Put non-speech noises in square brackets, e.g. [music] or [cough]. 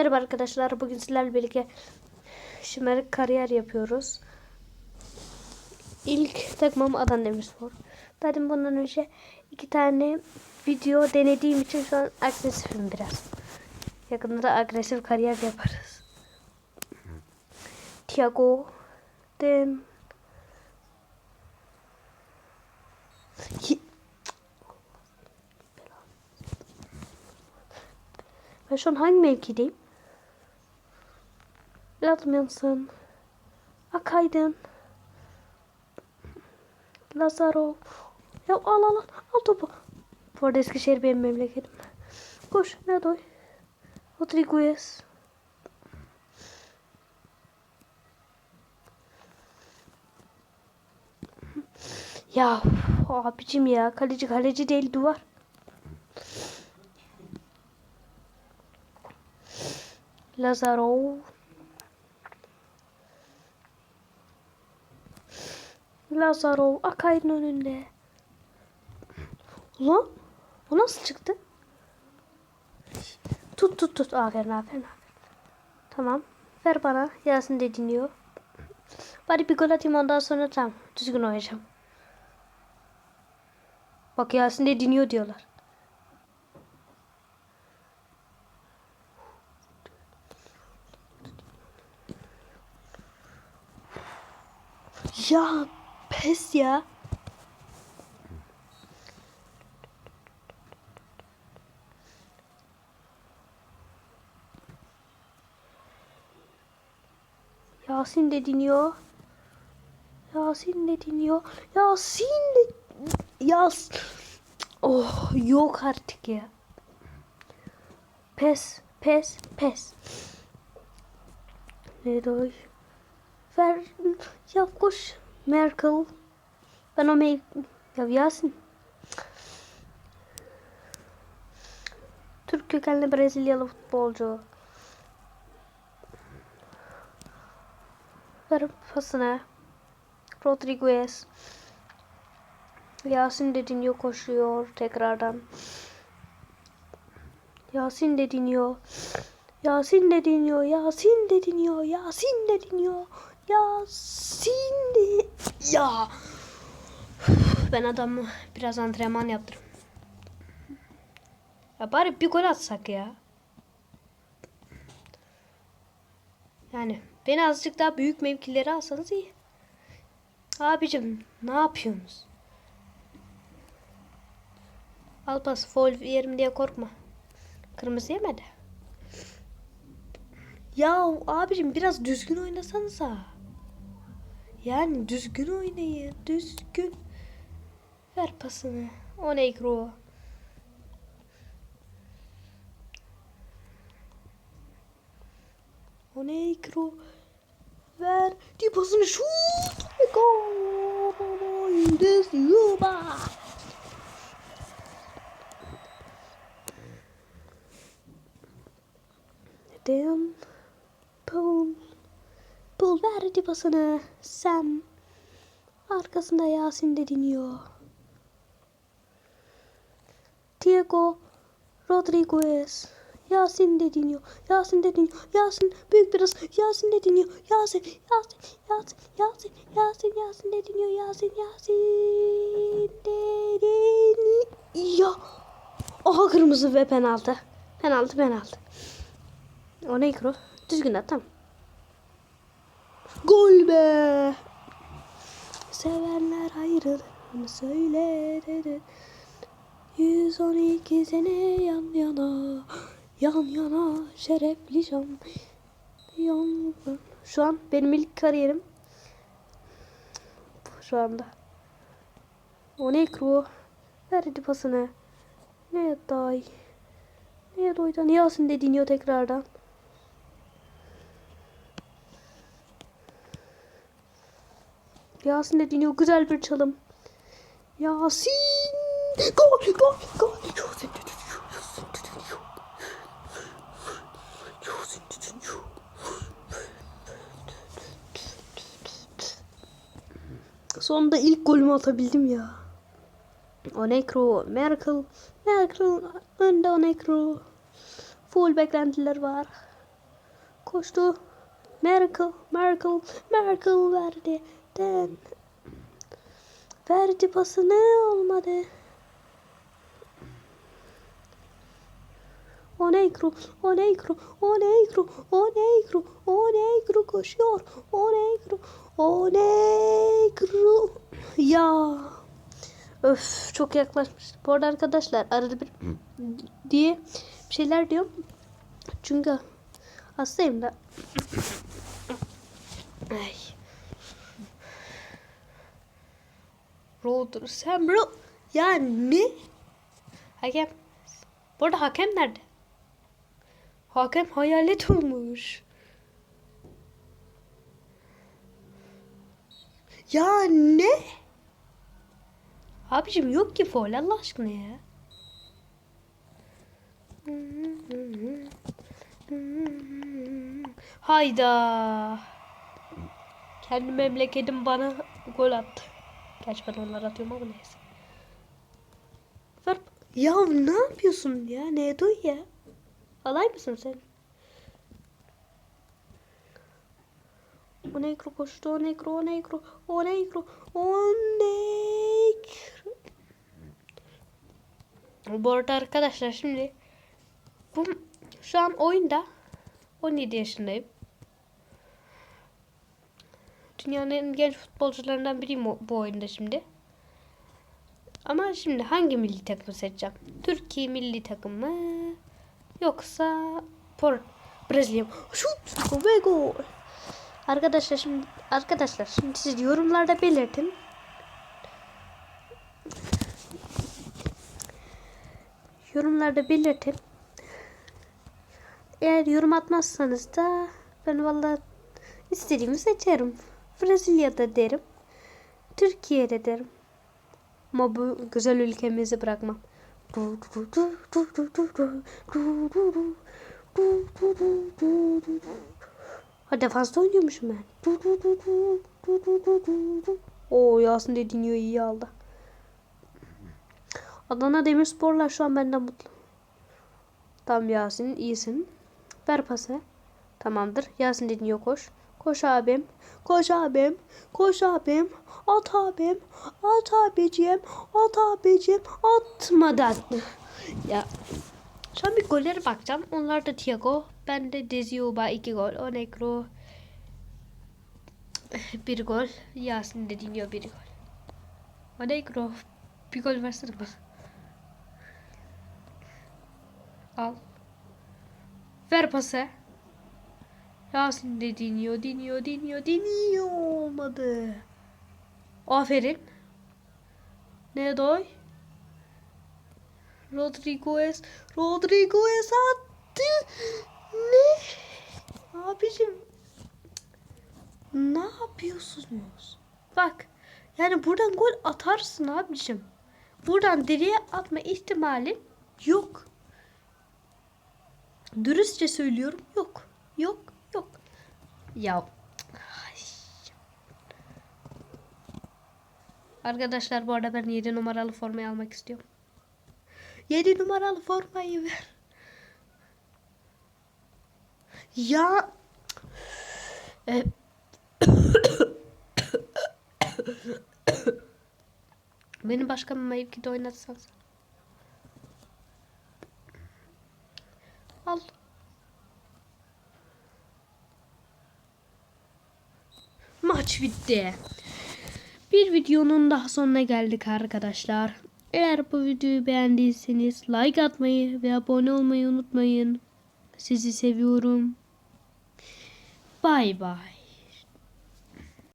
Merhaba arkadaşlar. Bugün sizlerle birlikte şımarık kariyer yapıyoruz. İlk takmam Adana Demirspor. Zaten bundan önce iki tane video denediğim için şu an agresifim biraz. Yakında da agresif kariyer yaparız. Thiago Hi- Ben şu an hangi mevkideyim? Lazım yansın. Akaydın. Lazaro. Ya al al al. Topu. Bu arada Eskişehir benim memleketim. Koş. Ne doy? Rodriguez. Ya abicim ya kaleci kaleci değil duvar. Lazaro. Lazaro Akay'ın önünde. Ulan o nasıl çıktı? Tut tut tut. Aferin aferin aferin. Tamam. Ver bana. Yasin de dinliyor. Bari bir gol atayım ondan sonra tamam. Düzgün oynayacağım. Bak Yasin de dinliyor diyorlar. Ya pes ya. Yasin de dinliyor. Yasin de dinliyor. Yasin de... Yas... Oh yok artık ya. Pes, pes, pes. Leroy. Ver. Ya koş. Merkel. Ben o May... Ya Yasin. Türk kökenli Brezilyalı futbolcu. Ver pasını. Rodriguez. Yasin de dinliyor koşuyor tekrardan. Yasin de dinliyor. Yasin de dinliyor. Yasin de dinliyor. Yasin de dinliyor. Yasin. Ya. Ben adamı biraz antrenman yaptırım. Ya bari bir gol atsak ya. Yani beni azıcık daha büyük mevkilere alsanız iyi. Abicim ne yapıyorsunuz? Al pas foul yerim diye korkma. Kırmızı yemedi. Ya abicim biraz düzgün oynasanıza. Yani düzgün oynayın. Düzgün. Ver pasını. O ne ikro. O ne ikro. Ver. Di pasını şut. Gol. Des Yuba. Neden? Paul. Paul verdi pasını. Sam. Arkasında Yasin de dinliyor. Diego Rodriguez. Yasin de dinliyor. Yasin de dinliyor. Yasin büyük biraz. Yasin de dinliyor. Yasin, Yasin, Yasin, Yasin, Yasin, Yasin de dinliyor. Yasin, Yasin de dinliyor. Oha kırmızı ve penaltı. Penaltı, penaltı. O ne kro? Düzgün at tamam. Gol be. Sevenler ayrılır mı söyle dedi. 112 sene yan yana. Yan yana şerefli can. Yan... Şu an benim ilk kariyerim. Şu anda. O ne kro? Verdi pasını. Ne day? Ne doydan? Yasin de dinliyor tekrardan. Yasin de dinliyor. Güzel bir çalım. Yasin. Gol, gol, gol. Sonunda ilk golümü atabildim ya. Onekro, Merkel, Merkel, önde Onekro. Full beklentiler var. Koştu. Merkel, Merkel, Merkel verdi. Den. Verdi pasını olmadı. Onegro, Onegro, Onegro, Onegro, Onegro koşuyor. Onegro, Onegro. Ya. Öf çok yaklaşmış. Bu arada arkadaşlar arada bir diye bir şeyler diyorum. Çünkü hastayım da. Ay. Roder sen bro. Ya ne? Hakem. Bu arada hakem nerede? Hakem hayalet olmuş. Ya ne? Abicim yok ki foul Allah aşkına ya. Hayda. Kendi memleketim bana gol attı. Gerçi ben onlar atıyorum ama neyse. Ver. Ya ne yapıyorsun ya? Ne duy ya? Alay mısın sen? O negro koştu, o negro, o negro, o negro, o negro. Bu arada arkadaşlar şimdi bu şu an oyunda 17 yaşındayım. Dünyanın en genç futbolcularından biriyim bu oyunda şimdi. Ama şimdi hangi milli takımı seçeceğim? Türkiye milli takımı mı? Yoksa Por Brezilya mı? Şut ve gol. Arkadaşlar şimdi arkadaşlar şimdi siz yorumlarda belirtin. Yorumlarda belirtin. Eğer yorum atmazsanız da ben valla istediğimi seçerim. Brezilya'da derim. Türkiye'de derim. Ama bu güzel ülkemizi bırakmam. Ha defansta oynuyormuşum ben. Oo Yasin Dedinho iyi aldı. Adana Demirsporlar şu an benden mutlu. Tamam Yasin iyisin. Ver pası. Tamamdır. Yasin Dedinho koş. Koş abim. Koş abim. Koş abim. At abim. At abicim. At abicim. Atmadan. ya. Şu an bir gollere bakacağım. Onlar da Thiago. Ben de Dezioba 2 gol. O Negro bir gol. Yasin Dedinho bir gol. O Negro bir gol versene bana. Al. Ver pası. Yasin de diniyor, diniyor, diniyor, diniyor. Olmadı. Aferin. Nedoy. Rodriguez. Rodriguez attı. Ne? Abicim. Ne yapıyorsunuz? Bak. Yani buradan gol atarsın abicim. Buradan direğe atma ihtimalin yok. Dürüstçe söylüyorum. Yok. Yok. Yok. Ya. Arkadaşlar bu arada ben 7 numaralı formayı almak istiyorum. 7 numaralı formayı ver. Ya. E, [coughs] Beni başka bir mevkide oynatsan sen. Al. Maç bitti. Bir videonun daha sonuna geldik arkadaşlar. Eğer bu videoyu beğendiyseniz like atmayı ve abone olmayı unutmayın. Sizi seviyorum. Bay bay.